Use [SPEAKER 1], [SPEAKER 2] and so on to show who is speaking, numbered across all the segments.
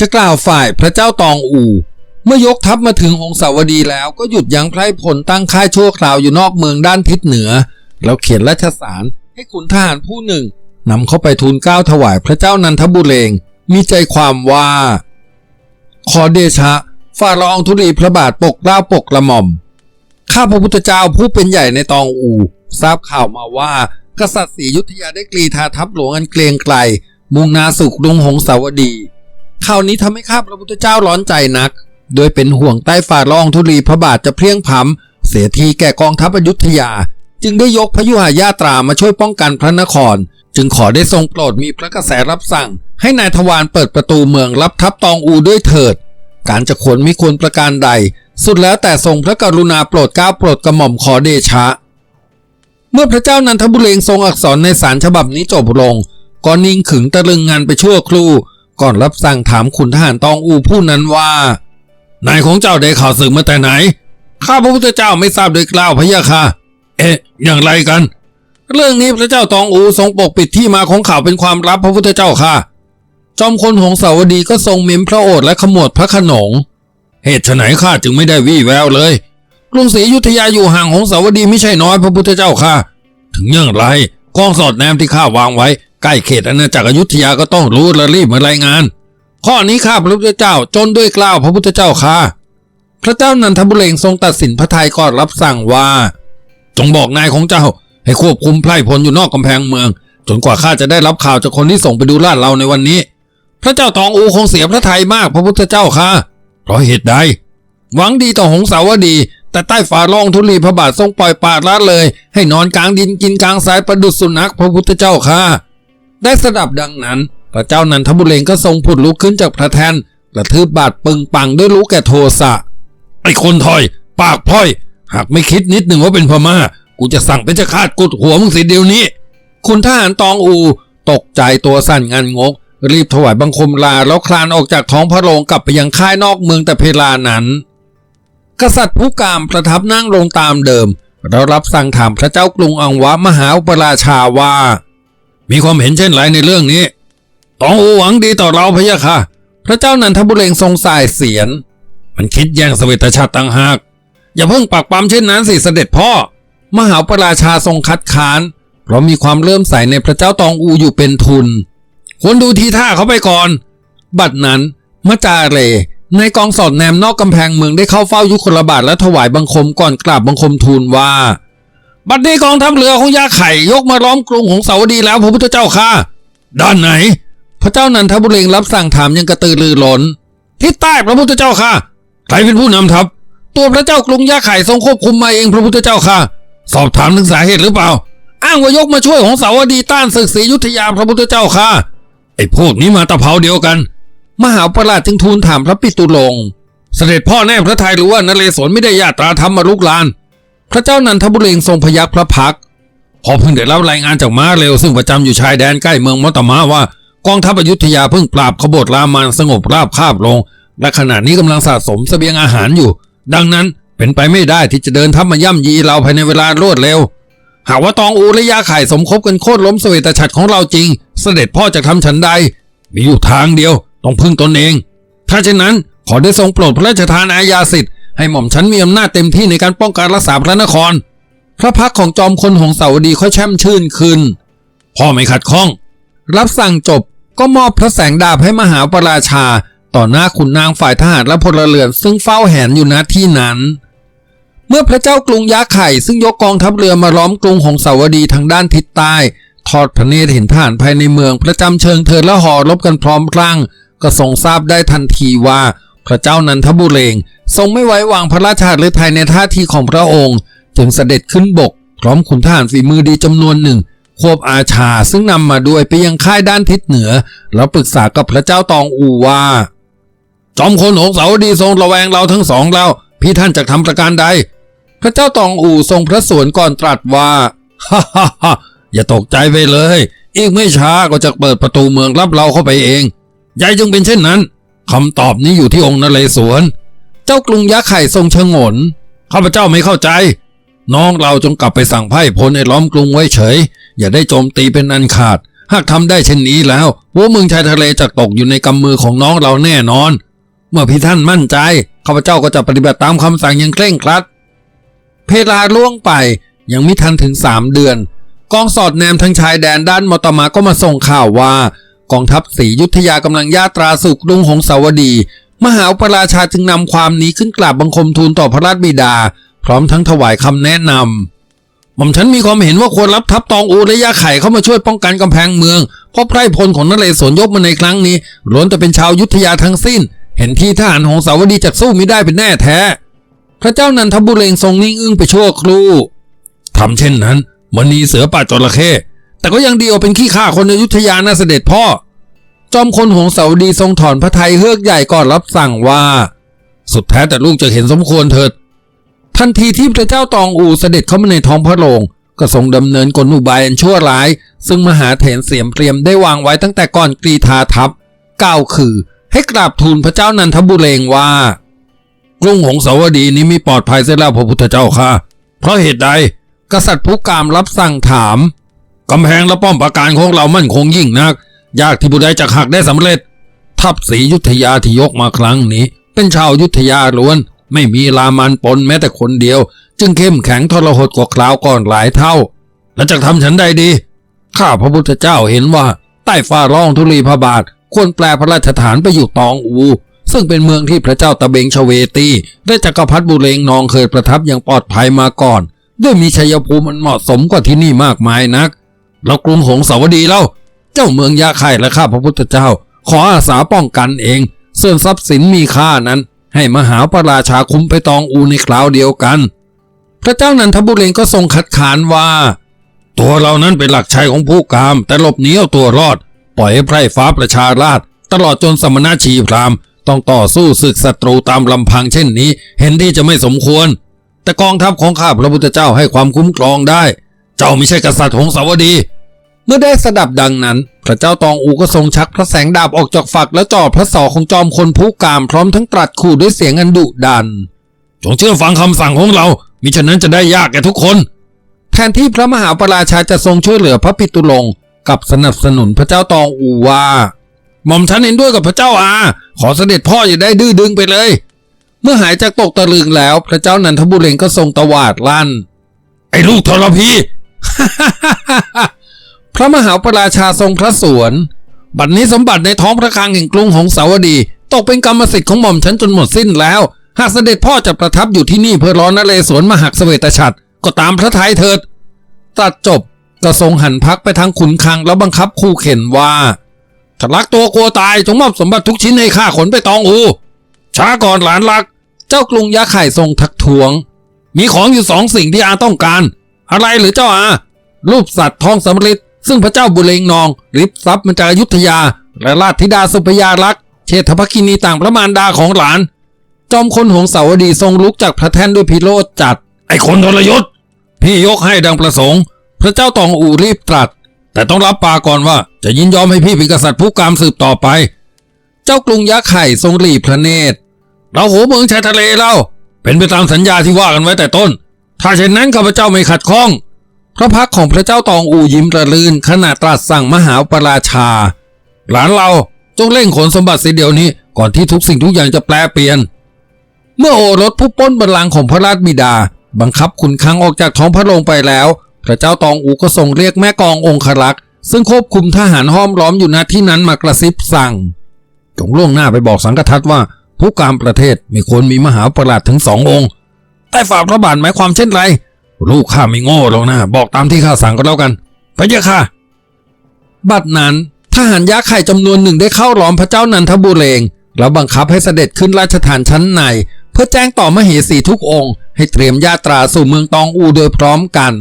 [SPEAKER 1] จะกล่าวฝ่ายพระเจ้าตองอูเมื่อยกทัพมาถึงหงสาวดีแล้วก็หยุดยั้งไพร่พลตั้งค่ายชั่วคราวอยู่นอกเมืองด้านทิศเหนือ แล้วเขียนราชสารให้ขุนทหารผู้หนึ่งนำเข้าไปทูลก้าวถวายพระเจ้านันทบุเรง มีใจความว่า ขอเดชะฝ่าละอองธุลีพระบาทปกเล้าปกกระหม่อม ข้าพระพุทธเจ้าผู้เป็นใหญ่ในตองอูทราบข่าวมาว่า กษัตริย์ศรียุทธยาได้กรีธาทัพหลวงอันเกรียงไกล มุ่งนาสู่กรุงหงสาวดี ข่าวนี้ทำให้ข้าพระพุทธเจ้าร้อนใจนัก โดยเป็นห่วงใต้ฝ่าละอองธุลีพระบาทจะเพลียงพำเสียทีแก่กองทัพอยุธยา จึงได้ยกพยุหายาตรามาช่วยป้องกันพระนคร จึงขอได้ทรงโปรดมีพระกระแสรับสั่ง ให้นายทวารเปิดประตูเมืองรับทัพตองอูด้วยเถิด การจะควรไม่ควรประการใด สุดแล้วแต่ทรงพระกรุณาโปรดเกล้าโปรดกระหม่อมขอเดชะ เมื่อพระเจ้านันทบุเรงทรงอักษรในสารฉบับนี้จบลงก็นิ่งขึงตะลึงงานไปชั่วครู่ ก่อนรับสั่งถามขุนทหารตองอูผู้นั้นว่านายของเจ้าได้ข่าวสื่อมาแต่ไหน ข้าพระพุทธเจ้าไม่ทราบโดยกล่าวพะยะค่ะ เอ๊ะ อย่างไรกัน เรื่องนี้พระเจ้าตองอูทรงปกปิดที่มาของข่าวเป็นความลับพระพุทธเจ้าค่ะ จอมคนหงสาวดีก็ทรงเมมพระโอษฐ์และขมวดพระขนง เหตุไฉนข้าจึงไม่ได้วี่แววเลย กรุงศรีอยุธยาอยู่ห่างหงสาวดีไม่ใช่น้อยพระพุทธเจ้าค่ะ ถึงอย่างไรกองสอดแนมที่ข้าวางไว้ใกล้เขตอาณาจักรอยุธยาก็ต้องรู้และรีบมารายงาน ข้อนี้ข้าพระพุทธเจ้าจนด้วยกล้าวพระพุทธเจ้าค่ะ พระเจ้านันทบุเรงทรงตัดสินพระทัยก่อนรับสั่งว่า จงบอกนายของเจ้า ให้ควบคุมไพร่พลอยู่นอกกำแพงเมือง จนกว่าข้าจะได้รับข่าวจากคนที่ส่งไปดูลาดเราในวันนี้ พระเจ้าตองอูคงเสียพระทัยมากพระพุทธเจ้าค่ะเพราะเหตุใดหวังดีต่อหงสาวดี แต่ใต้ฝ่าล่องธุลีพระบาททรงปล่อยปาดละเลย ให้นอนกลางดินกินกลางสายประดุษสุนัขพระพุทธเจ้าค่ะ ได้สดับดังนั้น พระเจ้านันทบุเรงก็ทรงผุดลุกขึ้นจากพระแท่นกระทืบบาดปึงปังด้วยรู้แก่โทสะไอ้คนถอย ปากพ่อย หากไม่คิดนิดหนึ่งว่าเป็นพม่า กูจะสั่งเป็นจะคาดกุดหัวมึงสิเดียวนี้ คุณทหารตองอู ตกใจตัวสั่นงันงก รีบถวายบังคมลาแล้วคลานออกจากท้องพระโรงกลับไปยังค่ายนอกเมืองแต่เพลานั้น กษัตริย์ผู้กามประทับนั่งลงตามเดิม แล้วรับสั่งถามพระเจ้ากรุงอังวะมหาอุปราชาว่า มีความเห็นเช่นไรในเรื่องนี้ตองอูหวังดีต่อเราพะยะค่ะ พระเจ้านันทบุเรงทรงสายเสียน มันคิดแย่งสเวตฉัตรต่างหาก อย่าเพิ่งปักปั๊มเช่นนั้นสิเสด็จพ่อ มหาปราชาทรงคัดค้าน เพราะมีความเลื่อมใสในพระเจ้าตองอูอยู่เป็นทุนควรดูทีท่าเขาไปก่อน บัดนั้นมจาเรในกองสอดแนมนอกกำแพงเมืองได้เข้าเฝ้ายุคลบาทและถวายบังคมก่อนกราบบังคมทูลว่า บัดนี้กองทัพเรือของยาไข่ยกมาล้อมกรุงของสาวดีแล้วพระพุทธเจ้าค่ะ ด้านไหน พระเจ้านันทบุเรงรับสั่งถามยังกระตือรือร้นทิศใต้พระพุทธเจ้าค่ะ ใครเป็นผู้นำทัพ ตัวพระเจ้ากรุงยาไข่ทรงควบคุมมาเองพระพุทธเจ้าค่ะ สอบถามถึงสาเหตุหรือเปล่า อ้างว่ายกมาช่วยของสาวดีต้านศึกศรียุทธยาพระพุทธเจ้าค่ะ ไอ้พวกนี้มาตะเภาเดียวกัน มหาประหลาดจึงทูลถามพระปิตุลงค์เสด็จพ่อแน่พระทัยหรือว่านเรศวรไม่ได้ญาตราธรรมมาลุกลาน พระเจ้านันทบุเรงทรงพยักพระพักพอเพิ่งได้รับรายงานจากม้าเร็วซึ่งประจำอยู่ชายแดนใกล้เมืองมอตมาว่ากองทัพอยุธยาเพิ่งปราบขบฏรามานสงบราบคาบลง และขณะนี้กำลังสะสมเสบียงอาหารอยู่ ดังนั้นเป็นไปไม่ได้ที่จะเดินทัพมาย่ำยีเราภายในเวลารวดเร็ว หากว่าตองอูและยาไข่สมคบกันโค่นล้มเสวตฉัตรของเราจริง เสด็จพ่อจะทำฉันใด มีอยู่ทางเดียวต้องพึ่งตนเอง ถ้าเช่นนั้นขอได้ทรงโปรดพระราชทานอาญาสิทธิ์ ให้หม่อมฉันมีอำนาจเต็มที่ในการป้องกันรักษาพระนคร พระพักของจอมคนของเสาวดีค่อยแช่มชื่นขึ้นพ่อไม่ขัดข้อง รับสั่งจบก็มอบพระแสงดาบให้มหาปราชา ต่อหน้าขุนนางฝ่ายทหารและพลเรือนซึ่งเฝ้าแหนอยู่ณที่นั้น เมื่อพระเจ้ากรุงยาไข่ซึ่งยกกองทัพเรือมาล้อมกรุงของเสาวดีทางด้านทิศใต้ ทอดพระเนตรเห็นทหารภายในเมืองประจำเชิงเทินและหอรบกันพร้อมพลังก็ทรงทราบได้ทันทีว่า พระเจ้านันทบุเรงทรงไม่ไว้วางพระราชาฤทัยในท่าทีของพระองค์จึงเสด็จขึ้นบก พร้อมขุนทหารฝีมือดีจำนวนหนึ่ง ควบอาชาซึ่งนำมาด้วยไปยังค่ายด้านทิศเหนือ แล้วปรึกษากับพระเจ้าตองอูว่า จอมคนของสาวดีทรงระแวงเราทั้งสองแล้ว พี่ท่านจะทำประการใด พระเจ้าตองอูทรงพระสวนก่อนตรัสว่าฮ่าฮ่าฮ่าอย่าตกใจไปเลย อีกไม่ช้าก็จะเปิดประตูเมืองรับเราเข้าไปเองยายจึงเป็นเช่นนั้น คำตอบนี้อยู่ที่องค์นเรศวร เจ้ากรุงยักษ์ไข่ทรงชงน ข้าพเจ้าไม่เข้าใจ น้องเราจงกลับไปสั่งไพ่พลในล้อมกรุงไว้เฉย อย่าได้โจมตีเป็นอันขาด หากทำได้เช่นนี้แล้วหัวเมืองชายทะเลจะตกอยู่ในกำมือของน้องเราแน่นอน เมื่อพี่ท่านมั่นใจ ข้าพเจ้าก็จะปฏิบัติตามคำสั่งอย่างเคร่งครัด เพลาล่วงไปยังไม่ทันถึงสามเดือน กองสอดแนมทางชายแดนด้านมอตมาก็มาส่งข่าวว่า กองทัพศรียุทธยากำลังยาตราสู่กรุงหงสาวดี มหาอุปราชาจึงนำความนี้ขึ้นกราบบังคมทูลต่อพระราชบิดา พร้อมทั้งถวายคำแนะนำหม่อมฉันมีความเห็นว่าควรรับทัพตองอูและยาไข่เข้ามาช่วยป้องกันกำแพงเมือง เพราะไพร่พลของนเรศวรยกมาในครั้งนี้ล้วนแต่เป็นชาวยุทธยาทั้งสิ้น เห็นที่ทหารหงสาวดีจักสู้ไม่ได้เป็นแน่แท้ พระเจ้านันทบุเรงทรงนิ่งอึ้งไปชั่วครู่ทำเช่นนั้นมณีเสือป่าจระเข้ แต่ก็ยังดีกว่าเป็นขี้ข้าคนอยุทธยานะเสด็จพ่อ จอมคนหงสาวดีทรงถอนพระไทยเฮือกใหญ่ก่อนรับสั่งว่า สุดแท้แต่ลูกจะเห็นสมควรเถิด ทันทีที่พระเจ้าตองอูเสด็จเข้ามาในท้องพระโรงก็ทรงดำเนินกลอุบายอันชั่วร้าย ซึ่งมหาเถรเสียมเตรียมได้วางไว้ตั้งแต่ก่อนกรีธาทัพก้าวคือ ให้กราบทูลพระเจ้านันทบุเรงว่ากรุงหงสาวดีนี้มีปลอดภัยเสียแล้วพระพุทธเจ้าค่ะ เพราะเหตุใดกษัตริย์ผู้กามรับสั่งถาม กำแพงและป้อมปราการของเรามั่นคงยิ่งนัก ยากที่ผู้ใดจะหักได้สำเร็จ ทัพศรียุทธยาที่ยกมาครั้งนี้ เป็นชาวยุทธยาล้วน ไม่มีลามันปนแม้แต่คนเดียว จึงเข้มแข็งทรหดกว่าคราวก่อนหลายเท่า และจะทำฉันได้ดีข้าพระพุทธเจ้าเห็นว่า ใต้ฟ้าร้องธุลีพระบาท ควรแปลพระราชฐานไปอยู่ตองอู ซึ่งเป็นเมืองที่พระเจ้าตะเบงชเวตีและจักรพรรดิบุเรงนองเคยประทับอย่างปลอดภัยมาก่อน ด้วยมีชัยภูมิมันเหมาะสมกว่าที่นี่มากมายนัก แล้วกรุงหงสาวดีเล่า เจ้าเมืองยาไข่และข้าพระพุทธเจ้า ขออาสาป้องกันเอง ส่วนทรัพย์สินมีค่านั้น ให้มหาพระราชาคุ้มไปตองอูในคราวเดียวกัน พระเจ้านันทบุเรงก็ทรงคัดค้านว่า ตัวเรานั้นเป็นหลักชัยของผู้กาม แต่หลบหนีเอาตัวรอด ปล่อยให้ไพร่ฟ้าประชาราชตลอดจนสมณชีพรามต้องต่อสู้ศึกศัตรูตามลำพังเช่นนี้ เห็นที่จะไม่สมควร แต่กองทัพของข้าพระพุทธเจ้าให้ความคุ้มครองได้ เจ้าไม่ใช่กษัตริย์ของสาวดี เมื่อได้สดับดังนั้น พระเจ้าตองอูก็ทรงชักพระแสงดาบออกจากฝักแล้วจ่อพระศอกของจอมคนผู้กามพร้อมทั้งตรัสขู่ด้วยเสียงอันดุดัน จงเชื่อฟังคำสั่งของเรา มิฉะนั้นจะได้ยากแก่ทุกคน แทนที่พระมหาปราชาจะทรงช่วยเหลือพระปิตุลงกับสนับสนุนพระเจ้าตองอูว่า หม่อมฉันเห็นด้วยกับพระเจ้าอา ขอเสด็จพ่ออย่าได้ดื้อดึงไปเลย เมื่อหายจากตกตะลึงแล้ว พระเจ้านันทบุเรงก็ทรงตวาดลั่น ไอ้ลูกทรพี พระมหาปราชาทรงพระสวนบัดนี้สมบัติในท้องพระคลังแห่งกรุงหงสาวดี ตกเป็นกรรมสิทธิ์ของหม่อมฉันจนหมดสิ้นแล้ว หากเสด็จพ่อจะประทับอยู่ที่นี่เพื่อร้อนนเรศวรมหักเสวตฉัตรก็ตามพระทัยเถิดตัดจบก็ทรงหันพักไปทางขุนคลังแล้วบังคับคู่เข็นว่าถ้ารักตัวกลัวตายจงมอบสมบัติทุกชิ้นให้ข้าขนไปตองอู ช้าก่อนหลานรัก เจ้ากรุงยาไข่ทรงทักท้วง มีของอยู่สองสิ่งที่อาต้องการ อะไรหรือเจ้าอารูปสัตว์ทองสำริด ซึ่งพระเจ้าบุเรงนองริบทรัพย์มาจากอยุธยา และราชธิดาสุพยารักษ์เชษฐภคินีต่างพระมารดาของหลาน จอมคนหงสาวดีทรงลุกจากพระแท่นด้วยพิโรธจัด ไอ้คนทรยศ พี่ยกให้ดังประสงค์ พระเจ้าตองอูรีบตรัส แต่ต้องรับปากก่อนว่าจะยินยอมให้พี่เป็นกษัตริย์ผู้กามสืบต่อไป เจ้ากรุงยักษ์ไข่ทรงหลีพระเนตร เราโหเมืองชายทะเลเล่าเป็นไปตามสัญญาที่ว่ากันไว้แต่ต้น ถ้าเช่นนั้นข้าพเจ้าไม่ขัดข้อง พระพักของพระเจ้าตองอูยิ้มระลื่นขณะตรัสสั่งมหาปราชา หลานเราจงเร่งขนสมบัติเสียเดี๋ยวนี้ก่อนที่ทุกสิ่งทุกอย่างจะแปลเปลี่ยน เมื่อโอรสผู้ป้นบัลลังก์ของพระราชบิดา บังคับขุนค้างออกจากท้องพระโรงไปแล้ว พระเจ้าตองอูก็ทรงเรียกแม่กององครักษ์ซึ่งควบคุมทหารห้อมล้อมอยู่ณที่นั้นมากระซิบสั่งจงล่วงหน้าไปบอกสังกทัตว่า ผู้การประเทศไม่ควรมีมหาประหลาดถึงสององค์แต่ฝ่าพระบาทหมายความเช่นไร ลูกข้าไม่โง่หรอกนะ บอกตามที่ข้าสั่งก็แล้วกัน พระเจ้าค่ะ บัดนั้นทหารยักษ์ไข่จำนวนหนึ่งได้เข้าล้อมพระเจ้านันทบุเรงแล้วบังคับให้เสด็จขึ้นราชฐานชั้นใน เพื่อแจ้งต่อมเหสีทุกองค์ ให้เตรียมญาตราสู่เมืองตองอูโดยพร้อมกัน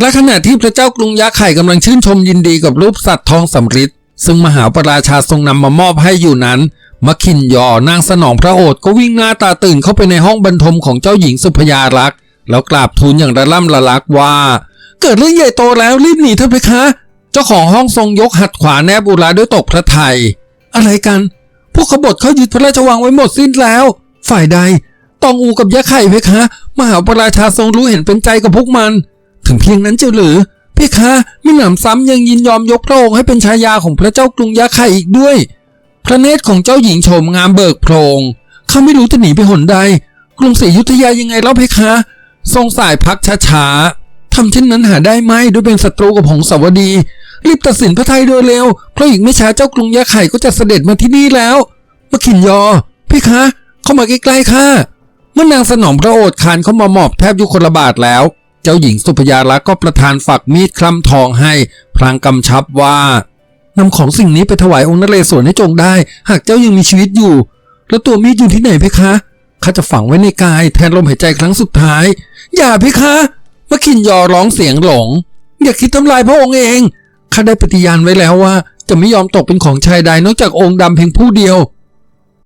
[SPEAKER 1] และขณะที่พระเจ้ากรุงยักษ์ไข่กำลังชื่นชมยินดีกับรูปสัตว์ทองสำริดซึ่งมหาปราชาทรงนำมามอบให้อยู่นั้นมคินยอนางสนองพระโอษฐ์ก็วิ่งหน้าตาตื่นเข้าไปในห้องบรรทมของเจ้าหญิงสุพยารักษ์ แล้วกราบทูลอย่างระล่ำระลักว่า เกิดเรื่องใหญ่โตแล้วรีบหนีเถอะเพคะ เจ้าของห้องทรงยกหัดขวาแนบอุราด้วยตกพระไทย อะไรกัน พวกขบฏเขายึดพระราชวังไว้หมดสิ้นแล้ว ฝ่ายใดตองอูกับยะไข่เพคะ มหาปราชาทรงรู้เห็นเป็นใจกับพวกมัน ถึงเพียงนั้นเจ้าหรือเพคะมิหนำซ้ำยังยินยอมยกพระองค์ให้เป็นชายาของพระเจ้ากรุงยะไข่อีกด้วย พระเนตรของเจ้าหญิงโฉมงามเบิกโพรงเขาไม่รู้จะหนีไปหนใด กรุงศรีอยุธยายังไงเล่าเพคะ ทรงสายพักช้าๆทำเช่นนั้นหาได้ไหมด้วยเป็นศัตรูกับหงสาวดี รีบตัดสินพระไทยโดยเร็ว เพราะอีกไม่ช้าเจ้ากรุงยะไข่ก็จะเสด็จมาที่นี่แล้วมะขินยอพี่คะ เข้ามาใกล้ๆค่ะเมื่อนางสนอมพระโอษฐ์คานเข้ามาหมอบแทบยุคนละบาทแล้ว เจ้าหญิงสุพยาลักษ์ก็ประทานฝักมีดคล้ำทองให้ พลางกำชับว่านำของสิ่งนี้ไปถวายองค์นเรศวรให้จงได้ หากเจ้ายังมีชีวิตอยู่ แล้วตัวมีดอยู่ที่ไหนเพคะข้าจะฝังไว้ในกายแทนลมหายใจครั้งสุดท้าย อย่าเพคะมะขินยอร้องเสียงหลง อย่าคิดทำลายพระองค์เอง ข้าได้ปฏิญาณไว้แล้วว่า จะไม่ยอมตกเป็นของชายใดนอกจากองค์ดำเพียงผู้เดียว